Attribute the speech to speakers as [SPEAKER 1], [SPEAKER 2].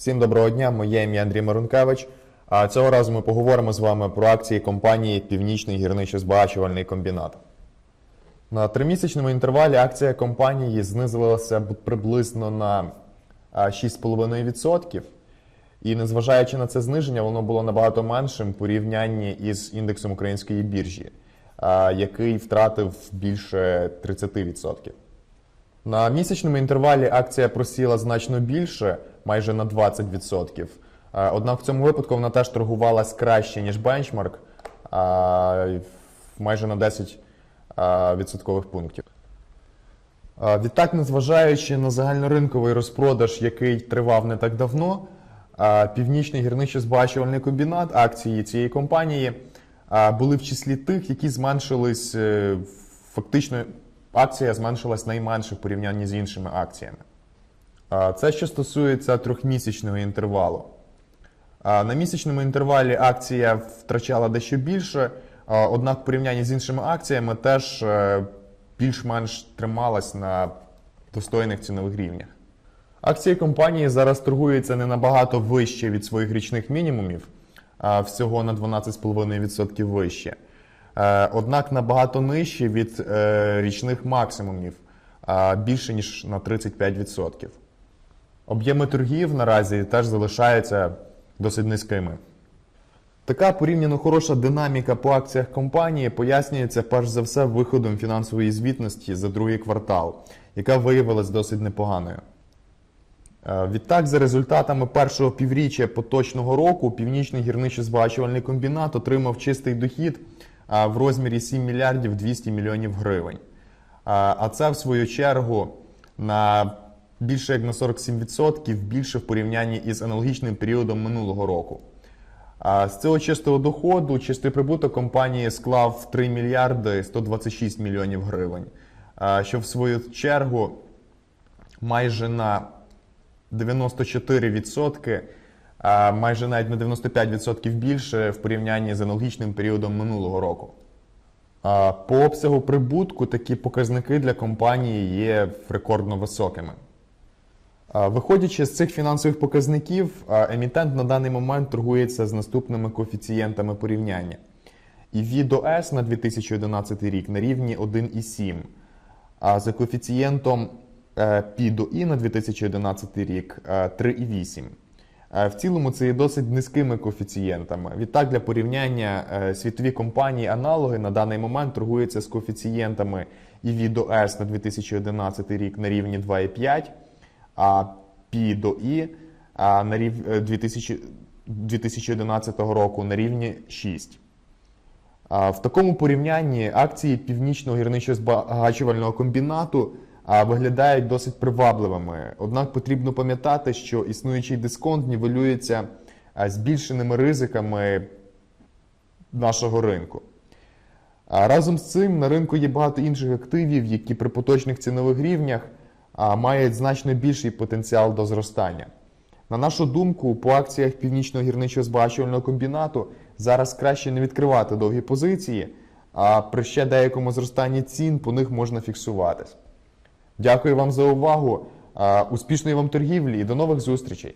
[SPEAKER 1] Всім доброго дня, моє ім'я Андрій Марункевич. А цього разу ми поговоримо з вами про акції компанії Північний гірничо-збагачувальний комбінат. На тримісячному інтервалі акція компанії знизилася приблизно на 6,5%. І незважаючи на це зниження, воно було набагато меншим порівнянні із індексом української біржі, який втратив більше 30%. На місячному інтервалі акція просіла значно більше, майже на 20%. Е, Однак в цьому випадку вона теж торгувалась краще, ніж бенчмарк, майже на 10 а, відсоткових пунктів. Відтак, незважаючи на загальноринковий розпродаж, який тривав не так давно, Північний гірничо-збагачувальний комбінат, акції цієї компанії були в числі тих, які зменшились е, фактично. Акція зменшилась найменше в порівнянні з іншими акціями. Це що стосується трьохмісячного інтервалу. На місячному інтервалі акція втрачала дещо більше, однак в порівнянні з іншими акціями теж е, більш-менш трималась на достойних цінових рівнях. Акції компанії зараз торгуються не набагато вище від своїх річних мінімумів, а всього на 12,5% вище. Е, Однак набагато нижче від е, річних максимумів, більше ніж на 35%. Об'єми торгів наразі теж залишаються досить низькими. Така порівняно хороша динаміка по акціях компанії пояснюється перш за все виходом фінансової звітності за другий квартал, яка виявилась досить непоганою. Е, Відтак, за результатами першого півріччя поточного року, Північний гірничо-збагачувальний комбінат отримав чистий дохід в розмірі 7 мільярдів 200 мільйонів гривень. А це, в свою чергу, на більше як на 47% більше в порівнянні із аналогічним періодом минулого року. З цього чистого доходу чистий прибуток компанії склав 3 мільярди 126 мільйонів гривень, що в свою чергу майже на 94%, а майже навіть на 95% більше в порівнянні з аналогічним періодом минулого року. По обсягу прибутку такі показники для компанії є рекордно високими. Виходячи з цих фінансових показників, емітент на даний момент торгується з наступними коефіцієнтами порівняння. EV до S на 2011 рік на рівні 1,7, а за коефіцієнтом е, P до I на 2011 рік е, 3,8. Е, В цілому це є досить низькими коефіцієнтами. Відтак, для порівняння е, світові компанії аналоги на даний момент торгуються з коефіцієнтами EV до S на 2011 рік на рівні 2,5, а P до I на рів... е, 2000... 2011 року на рівні 6. В такому порівнянні акції Північного гірничо-збагачувального комбінату виглядають досить привабливими. Однак потрібно пам'ятати, що існуючий дисконт нівелюється збільшеними ризиками нашого ринку. Разом з цим на ринку є багато інших активів, які при поточних цінових рівнях мають значно більший потенціал до зростання. На нашу думку, по акціях Північного гірничого збагачувального комбінату зараз краще не відкривати довгі позиції, а при ще деякому зростанні цін по них можна фіксуватись. Дякую вам за увагу, успішної вам торгівлі і до нових зустрічей!